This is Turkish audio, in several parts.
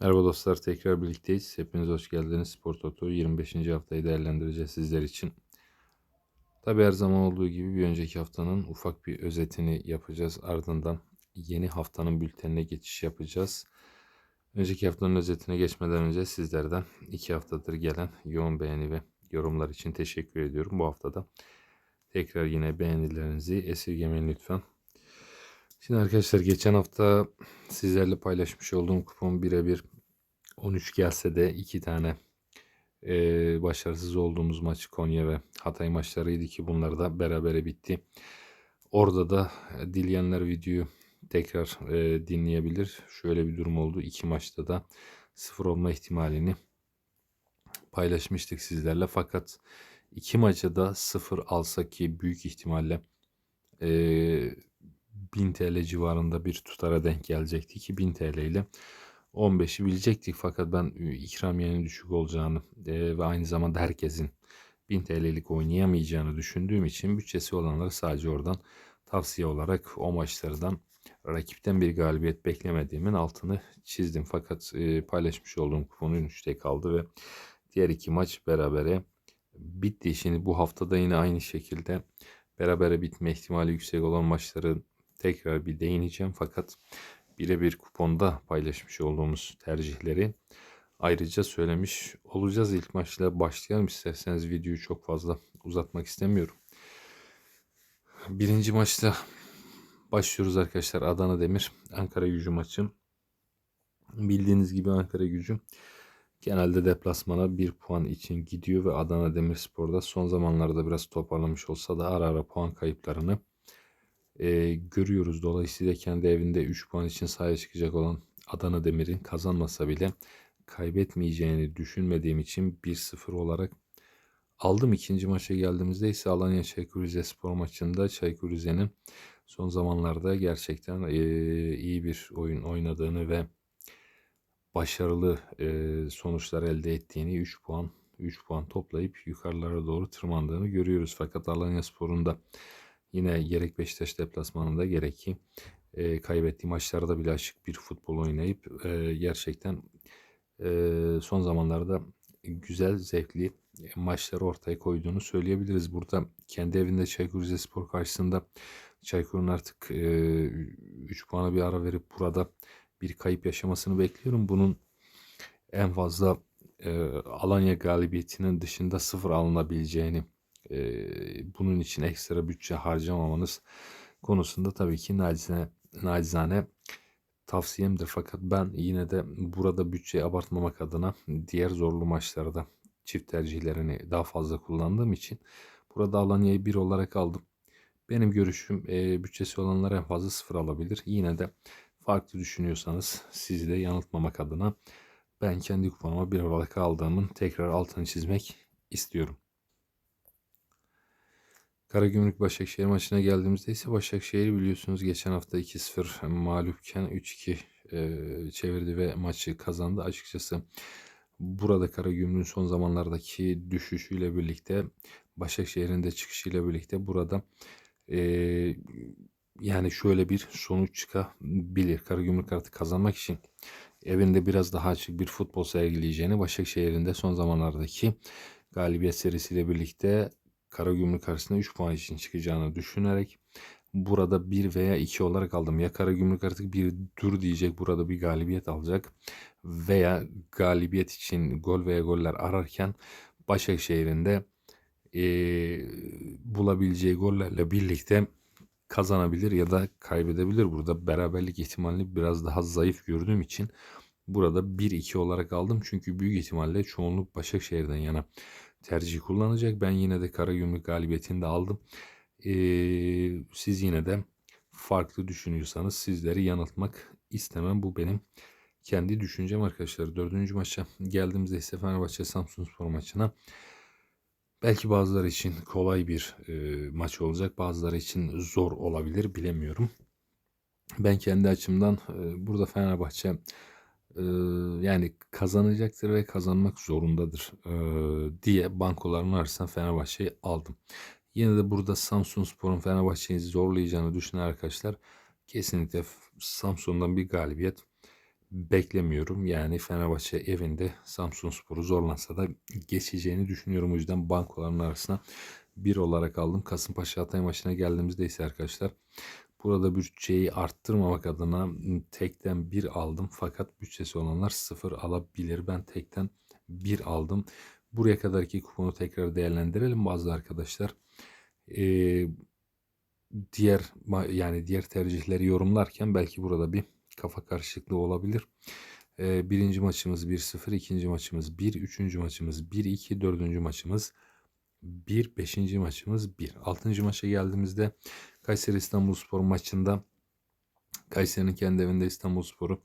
Merhaba dostlar tekrar birlikteyiz. Hepiniz hoş geldiniz. Spor Toto 25. haftayı değerlendireceğiz sizler için. Tabi her zaman olduğu gibi bir önceki haftanın ufak bir özetini yapacağız. Ardından yeni haftanın bültenine geçiş yapacağız. Önceki haftanın özetine geçmeden önce sizlerden iki haftadır gelen yoğun beğeni ve yorumlar için teşekkür ediyorum. Bu haftada tekrar yine beğenilerinizi esirgemeyin lütfen. Şimdi arkadaşlar geçen hafta sizlerle paylaşmış olduğum kupon birebir 13 gelse de iki tane e, başarısız olduğumuz maç Konya ve Hatay maçlarıydı ki bunlar da berabere bitti. Orada da dileyenler videoyu tekrar e, dinleyebilir. Şöyle bir durum oldu. İki maçta da sıfır olma ihtimalini paylaşmıştık sizlerle. Fakat iki maça da sıfır alsak ki büyük ihtimalle e, 1000 TL civarında bir tutara denk gelecekti ki 1000 TL ile 15'i bilecektik fakat ben ikramiyenin düşük olacağını e, ve aynı zamanda herkesin 1000 TL'lik oynayamayacağını düşündüğüm için bütçesi olanları sadece oradan tavsiye olarak o maçlardan rakipten bir galibiyet beklemediğimin altını çizdim. Fakat e, paylaşmış olduğum kuponun 3'te kaldı ve diğer iki maç berabere bitti. Şimdi bu haftada yine aynı şekilde berabere bitme ihtimali yüksek olan maçların tekrar bir değineceğim fakat birebir kuponda paylaşmış olduğumuz tercihleri ayrıca söylemiş olacağız. İlk maçla başlayalım isterseniz videoyu çok fazla uzatmak istemiyorum. Birinci maçta başlıyoruz arkadaşlar. Adana Demir Ankara Gücü maçı. Bildiğiniz gibi Ankara Gücü genelde deplasmana bir puan için gidiyor ve Adana Demirspor'da son zamanlarda biraz toparlamış olsa da ara ara puan kayıplarını e, görüyoruz. Dolayısıyla kendi evinde 3 puan için sahaya çıkacak olan Adana Demir'in kazanmasa bile kaybetmeyeceğini düşünmediğim için 1-0 olarak aldım. ikinci maça geldiğimizde ise Alanya Çaykur Rizespor maçında Çaykur Rize'nin son zamanlarda gerçekten e, iyi bir oyun oynadığını ve başarılı e, sonuçlar elde ettiğini 3 puan 3 puan toplayıp yukarılara doğru tırmandığını görüyoruz. Fakat Alanya Spor'un da Yine gerek Beşiktaş deplasmanında gerek ki e, kaybettiği maçlarda bile açık bir futbol oynayıp e, gerçekten e, son zamanlarda güzel, zevkli maçları ortaya koyduğunu söyleyebiliriz. Burada kendi evinde Çaykur Rizespor karşısında Çaykur'un artık e, 3 puana bir ara verip burada bir kayıp yaşamasını bekliyorum. Bunun en fazla e, Alanya galibiyetinin dışında sıfır alınabileceğini bunun için ekstra bütçe harcamamanız konusunda tabii ki nacizane, nacizane tavsiyemdir. Fakat ben yine de burada bütçeyi abartmamak adına diğer zorlu maçlarda çift tercihlerini daha fazla kullandığım için burada Alanya'yı bir olarak aldım. Benim görüşüm e, bütçesi olanlar en fazla sıfır alabilir. Yine de farklı düşünüyorsanız sizi de yanıltmamak adına ben kendi kuponuma bir olarak aldığımın tekrar altını çizmek istiyorum. Karagümrük Başakşehir maçına geldiğimizde ise Başakşehir biliyorsunuz geçen hafta 2-0 mağlupken 3-2 e, çevirdi ve maçı kazandı. Açıkçası burada Karagümrük'ün son zamanlardaki düşüşüyle birlikte Başakşehir'in de çıkışıyla birlikte burada e, yani şöyle bir sonuç çıkabilir. Karagümrük artık kazanmak için evinde biraz daha açık bir futbol sergileyeceğini Başakşehir'in de son zamanlardaki galibiyet serisiyle birlikte Karagümrük karşısında 3 puan için çıkacağını düşünerek burada 1 veya 2 olarak aldım. Ya Karagümrük artık bir dur diyecek burada bir galibiyet alacak veya galibiyet için gol veya goller ararken Başakşehir'in de e, bulabileceği gollerle birlikte kazanabilir ya da kaybedebilir. Burada beraberlik ihtimalini biraz daha zayıf gördüğüm için burada 1-2 olarak aldım. Çünkü büyük ihtimalle çoğunluk Başakşehir'den yana tercih kullanacak. Ben yine de Karagümrük galibiyetini de aldım. Ee, siz yine de farklı düşünüyorsanız sizleri yanıltmak istemem. Bu benim kendi düşüncem arkadaşlar. Dördüncü maça geldiğimizde ise Fenerbahçe Samsun Spor maçına belki bazıları için kolay bir e, maç olacak. Bazıları için zor olabilir bilemiyorum. Ben kendi açımdan e, burada Fenerbahçe yani kazanacaktır ve kazanmak zorundadır diye bankoların arasında Fenerbahçe'yi aldım. Yine de burada Samsun Spor'un Fenerbahçe'yi zorlayacağını düşünen arkadaşlar kesinlikle Samsun'dan bir galibiyet beklemiyorum. Yani Fenerbahçe evinde Samsunspor'u zorlansa da geçeceğini düşünüyorum. O yüzden bankoların arasına bir olarak aldım. Kasımpaşa Hatay maçına geldiğimizde ise arkadaşlar burada bütçeyi arttırmamak adına tekten bir aldım. Fakat bütçesi olanlar sıfır alabilir. Ben tekten bir aldım. Buraya kadarki kuponu tekrar değerlendirelim bazı arkadaşlar. Ee, diğer yani diğer tercihleri yorumlarken belki burada bir kafa karışıklığı olabilir. Ee, birinci maçımız 1-0, ikinci maçımız 1, üçüncü maçımız 1-2, dördüncü maçımız 1, beşinci maçımız 1. Altıncı maça geldiğimizde Kayseri İstanbulspor maçında Kayseri'nin kendi evinde İstanbulspor'u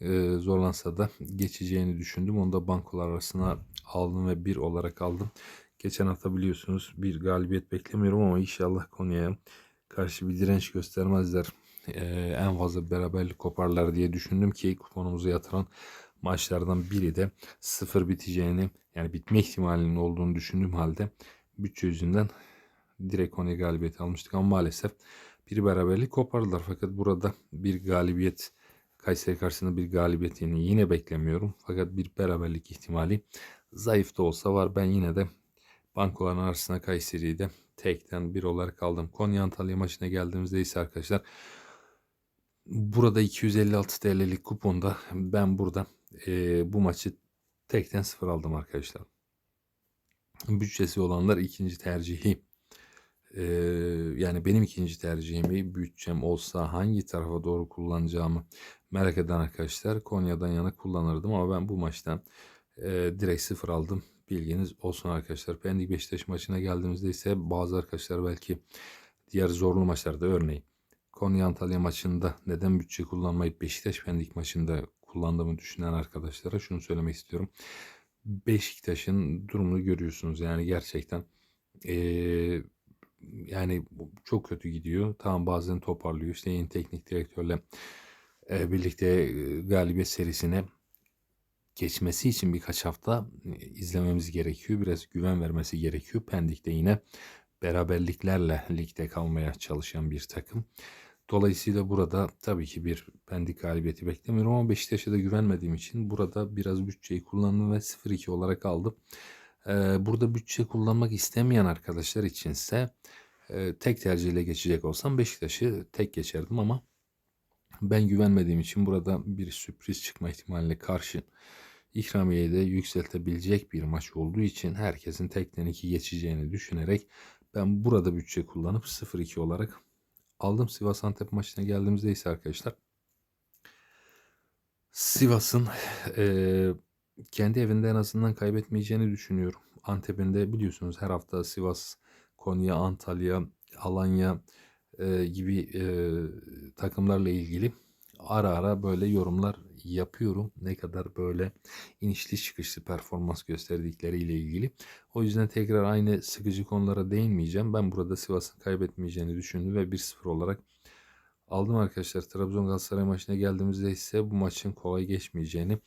e, zorlansa da geçeceğini düşündüm. Onu da bankolar arasına aldım ve bir olarak aldım. Geçen hafta biliyorsunuz bir galibiyet beklemiyorum ama inşallah Konya'ya karşı bir direnç göstermezler. Ee, en fazla beraberlik koparlar diye düşündüm ki kuponumuzu yatıran maçlardan biri de sıfır biteceğini yani bitme ihtimalinin olduğunu düşündüğüm halde bütçe yüzünden direkt Konya galibiyeti almıştık ama maalesef bir beraberlik kopardılar. Fakat burada bir galibiyet Kayseri karşısında bir galibiyetini yine beklemiyorum. Fakat bir beraberlik ihtimali zayıf da olsa var. Ben yine de bankoların arasına Kayseri'yi de tekten bir olarak aldım. Konya Antalya maçına geldiğimizde ise arkadaşlar burada 256 TL'lik kuponda ben burada e, bu maçı tekten sıfır aldım arkadaşlar. Bütçesi olanlar ikinci tercihi e, yani benim ikinci tercihimi bütçem olsa hangi tarafa doğru kullanacağımı merak eden arkadaşlar Konya'dan yana kullanırdım ama ben bu maçtan e, direkt sıfır aldım. Bilginiz olsun arkadaşlar. Pendik Beşiktaş maçına geldiğimizde ise bazı arkadaşlar belki diğer zorlu maçlarda örneğin Konya Antalya maçında neden bütçe kullanmayıp Beşiktaş Pendik maçında kullandığımı düşünen arkadaşlara şunu söylemek istiyorum. Beşiktaş'ın durumunu görüyorsunuz. Yani gerçekten ee, yani çok kötü gidiyor. Tamam bazen toparlıyor. İşte yeni teknik direktörle birlikte galibiyet serisine geçmesi için birkaç hafta izlememiz gerekiyor. Biraz güven vermesi gerekiyor. Pendik'te yine beraberliklerle ligde kalmaya çalışan bir takım. Dolayısıyla burada tabii ki bir Pendik galibiyeti beklemiyorum ama Beşiktaş'a da güvenmediğim için burada biraz bütçeyi kullandım ve 0-2 olarak aldım. Burada bütçe kullanmak istemeyen arkadaşlar içinse e, tek tercihle geçecek olsam Beşiktaş'ı tek geçerdim ama ben güvenmediğim için burada bir sürpriz çıkma ihtimaline karşı ikramiyeyi de yükseltebilecek bir maç olduğu için herkesin tekten 2 geçeceğini düşünerek ben burada bütçe kullanıp 0-2 olarak aldım. Sivas Antep maçına geldiğimizde ise arkadaşlar Sivas'ın e, kendi evinde en azından kaybetmeyeceğini düşünüyorum. Antep'in de biliyorsunuz her hafta Sivas, Konya, Antalya, Alanya e, gibi e, takımlarla ilgili ara ara böyle yorumlar yapıyorum. Ne kadar böyle inişli çıkışlı performans gösterdikleriyle ilgili. O yüzden tekrar aynı sıkıcı konulara değinmeyeceğim. Ben burada Sivas'ın kaybetmeyeceğini düşündüm ve 1-0 olarak aldım arkadaşlar. Trabzon Galatasaray maçına geldiğimizde ise bu maçın kolay geçmeyeceğini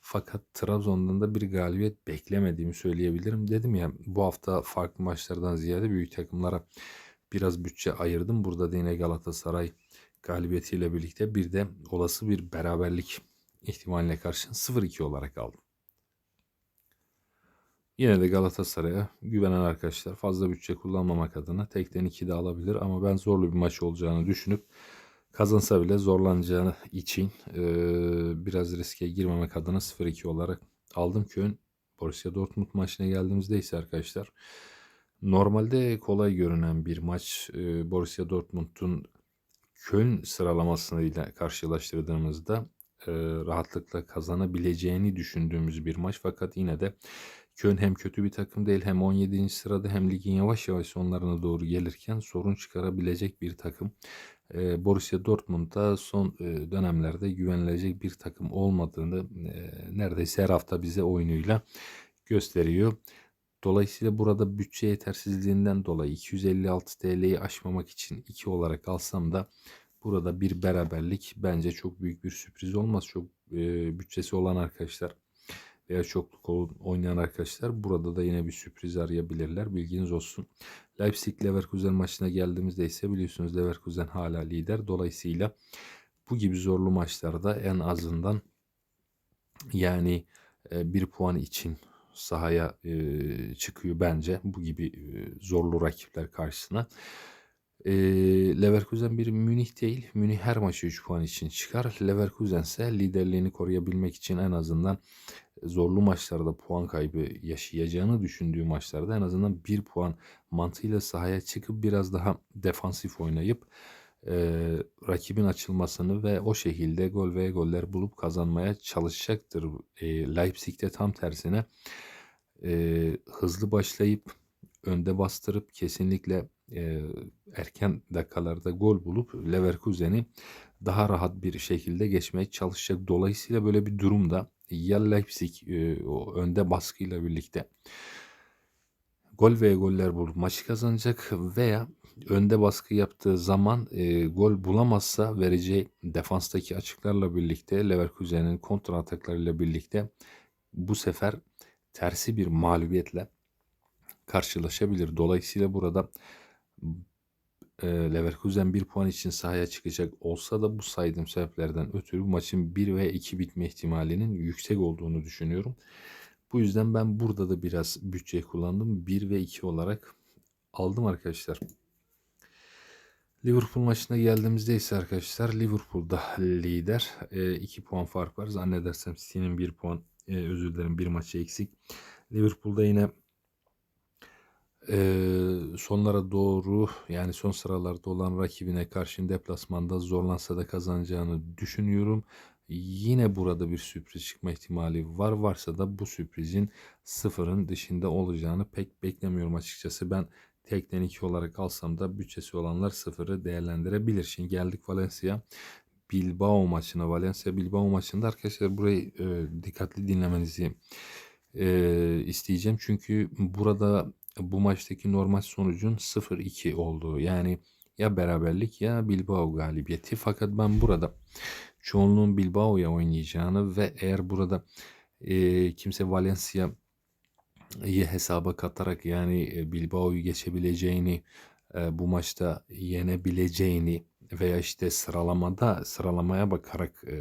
fakat Trabzon'dan da bir galibiyet beklemediğimi söyleyebilirim. Dedim ya bu hafta farklı maçlardan ziyade büyük takımlara biraz bütçe ayırdım. Burada da yine Galatasaray galibiyetiyle birlikte bir de olası bir beraberlik ihtimaline karşın 0-2 olarak aldım. Yine de Galatasaray'a güvenen arkadaşlar fazla bütçe kullanmamak adına tekten 2 de alabilir ama ben zorlu bir maç olacağını düşünüp kazansa bile zorlanacağı için e, biraz riske girmemek adına 0-2 olarak aldım. Köln Borussia Dortmund maçına geldiğimizde ise arkadaşlar normalde kolay görünen bir maç e, Borussia Dortmund'un Köln sıralamasıyla karşılaştırdığımızda e, rahatlıkla kazanabileceğini düşündüğümüz bir maç. Fakat yine de Köln hem kötü bir takım değil hem 17. sırada hem ligin yavaş yavaş sonlarına doğru gelirken sorun çıkarabilecek bir takım. E, Borussia Dortmund'da son dönemlerde güvenilecek bir takım olmadığını neredeyse her hafta bize oyunuyla gösteriyor. Dolayısıyla burada bütçe yetersizliğinden dolayı 256 TL'yi aşmamak için 2 olarak alsam da burada bir beraberlik bence çok büyük bir sürpriz olmaz. Çok bütçesi olan arkadaşlar veya çokluk oynayan arkadaşlar burada da yine bir sürpriz arayabilirler. Bilginiz olsun. Leipzig Leverkusen maçına geldiğimizde ise biliyorsunuz Leverkusen hala lider. Dolayısıyla bu gibi zorlu maçlarda en azından Yani e, bir puan için sahaya e, çıkıyor bence bu gibi e, zorlu rakipler karşısına. E, Leverkusen bir Münih değil. Münih her maçı 3 puan için çıkar. Leverkusen ise liderliğini koruyabilmek için en azından zorlu maçlarda puan kaybı yaşayacağını düşündüğü maçlarda en azından 1 puan mantığıyla sahaya çıkıp biraz daha defansif oynayıp e, rakibin açılmasını ve o şekilde gol ve goller bulup kazanmaya çalışacaktır. E, Leipzig'te tam tersine e, hızlı başlayıp önde bastırıp kesinlikle e, erken dakikalarda gol bulup Leverkusen'i daha rahat bir şekilde geçmeye çalışacak. Dolayısıyla böyle bir durumda ya Leipzig e, o önde baskıyla birlikte gol ve goller bulup maçı kazanacak veya önde baskı yaptığı zaman e, gol bulamazsa vereceği defanstaki açıklarla birlikte Leverkusen'in kontra ataklarıyla birlikte bu sefer tersi bir mağlubiyetle karşılaşabilir. Dolayısıyla burada Leverkusen bir puan için sahaya çıkacak olsa da bu saydığım sebeplerden ötürü maçın 1 ve 2 bitme ihtimalinin yüksek olduğunu düşünüyorum. Bu yüzden ben burada da biraz bütçe kullandım. 1 ve 2 olarak aldım arkadaşlar. Liverpool maçına geldiğimizde ise arkadaşlar Liverpool'da lider. 2 e, puan fark var. Zannedersem City'nin 1 puan e, özür dilerim bir maçı eksik. Liverpool'da yine sonlara doğru yani son sıralarda olan rakibine karşı deplasmanda zorlansa da kazanacağını düşünüyorum. Yine burada bir sürpriz çıkma ihtimali var. Varsa da bu sürprizin sıfırın dışında olacağını pek beklemiyorum açıkçası. Ben tekten 2 olarak alsam da bütçesi olanlar sıfırı değerlendirebilir. Şimdi geldik Valencia. Bilbao maçına. Valencia Bilbao maçında arkadaşlar burayı e, dikkatli dinlemenizi e, isteyeceğim. Çünkü burada bu maçtaki normal sonucun 0-2 olduğu yani ya beraberlik ya Bilbao galibiyeti. Fakat ben burada çoğunluğun Bilbao'ya oynayacağını ve eğer burada e, kimse Valencia'yı hesaba katarak yani e, Bilbao'yu geçebileceğini e, bu maçta yenebileceğini veya işte sıralamada sıralamaya bakarak e,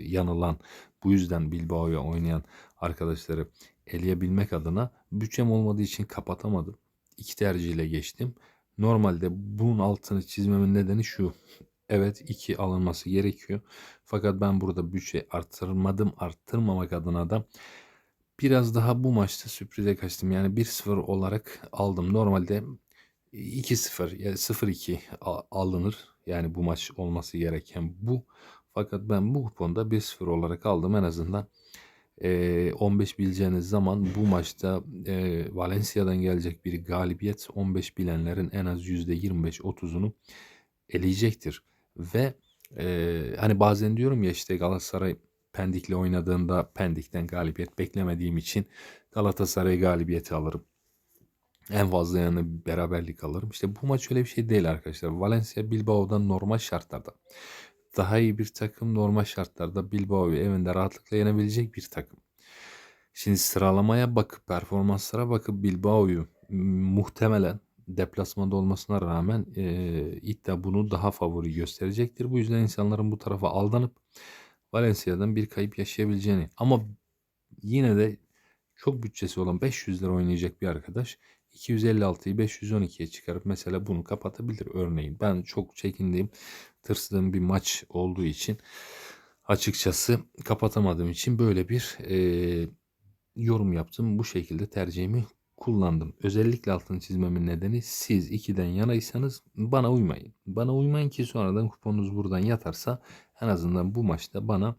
yanılan bu yüzden Bilbao'ya oynayan arkadaşları eleyebilmek adına bütçem olmadığı için kapatamadım. İki tercihle geçtim. Normalde bunun altını çizmemin nedeni şu. Evet 2 alınması gerekiyor. Fakat ben burada bütçe arttırmadım. Arttırmamak adına da biraz daha bu maçta sürprize kaçtım. Yani 1-0 olarak aldım. Normalde 2-0 yani 0-2 alınır. Yani bu maç olması gereken bu. Fakat ben bu kuponda 1-0 olarak aldım. En azından e, 15 bileceğiniz zaman bu maçta e, Valencia'dan gelecek bir galibiyet 15 bilenlerin en az %25-30'unu eleyecektir. Ve e, hani bazen diyorum ya işte Galatasaray Pendik'le oynadığında Pendik'ten galibiyet beklemediğim için Galatasaray galibiyeti alırım. En fazla yanı beraberlik alırım. İşte bu maç öyle bir şey değil arkadaşlar. Valencia Bilbao'dan normal şartlarda daha iyi bir takım normal şartlarda Bilbao'yu evinde rahatlıkla yenebilecek bir takım. Şimdi sıralamaya bakıp performanslara bakıp Bilbao'yu muhtemelen deplasmanda olmasına rağmen e, iddia bunu daha favori gösterecektir. Bu yüzden insanların bu tarafa aldanıp Valencia'dan bir kayıp yaşayabileceğini ama yine de çok bütçesi olan 500 lira oynayacak bir arkadaş 256'yı 512'ye çıkarıp mesela bunu kapatabilir örneğin. Ben çok çekindiğim, tırstığım bir maç olduğu için açıkçası kapatamadığım için böyle bir e, yorum yaptım. Bu şekilde tercihimi kullandım. Özellikle altını çizmemin nedeni siz 2'den yanaysanız bana uymayın. Bana uymayın ki sonradan kuponunuz buradan yatarsa en azından bu maçta bana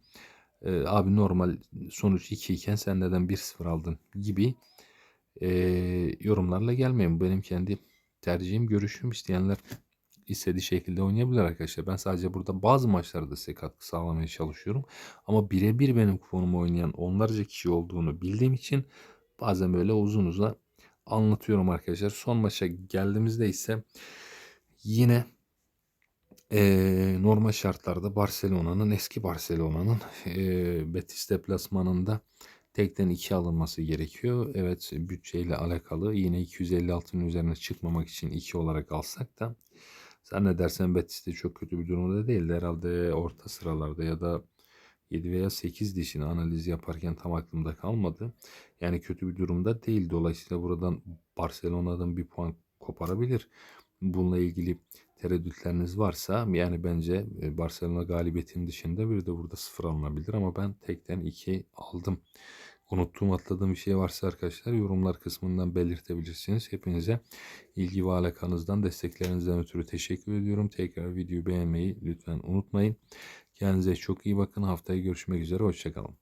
e, abi normal sonuç 2 iken sen neden 1-0 aldın gibi e, yorumlarla gelmeyin. Benim kendi tercihim, görüşüm isteyenler istediği şekilde oynayabilir arkadaşlar. Ben sadece burada bazı maçlarda size katkı sağlamaya çalışıyorum. Ama birebir benim kuponumu oynayan onlarca kişi olduğunu bildiğim için bazen böyle uzun uzun anlatıyorum arkadaşlar. Son maça geldiğimizde ise yine e, normal şartlarda Barcelona'nın eski Barcelona'nın e, Betis deplasmanında tekten 2 alınması gerekiyor. Evet bütçeyle alakalı yine 256'nın üzerine çıkmamak için 2 olarak alsak da zannedersem Betis de çok kötü bir durumda değil. Herhalde orta sıralarda ya da 7 veya 8 dişini analiz yaparken tam aklımda kalmadı. Yani kötü bir durumda değil. Dolayısıyla buradan Barcelona'dan bir puan koparabilir. Bununla ilgili tereddütleriniz varsa yani bence e, Barcelona galibiyetinin dışında bir de burada sıfır alınabilir ama ben tekten 2 aldım. Unuttuğum atladığım bir şey varsa arkadaşlar yorumlar kısmından belirtebilirsiniz. Hepinize ilgi ve alakanızdan desteklerinizden ötürü teşekkür ediyorum. Tekrar videoyu beğenmeyi lütfen unutmayın. Kendinize çok iyi bakın. Haftaya görüşmek üzere. Hoşçakalın.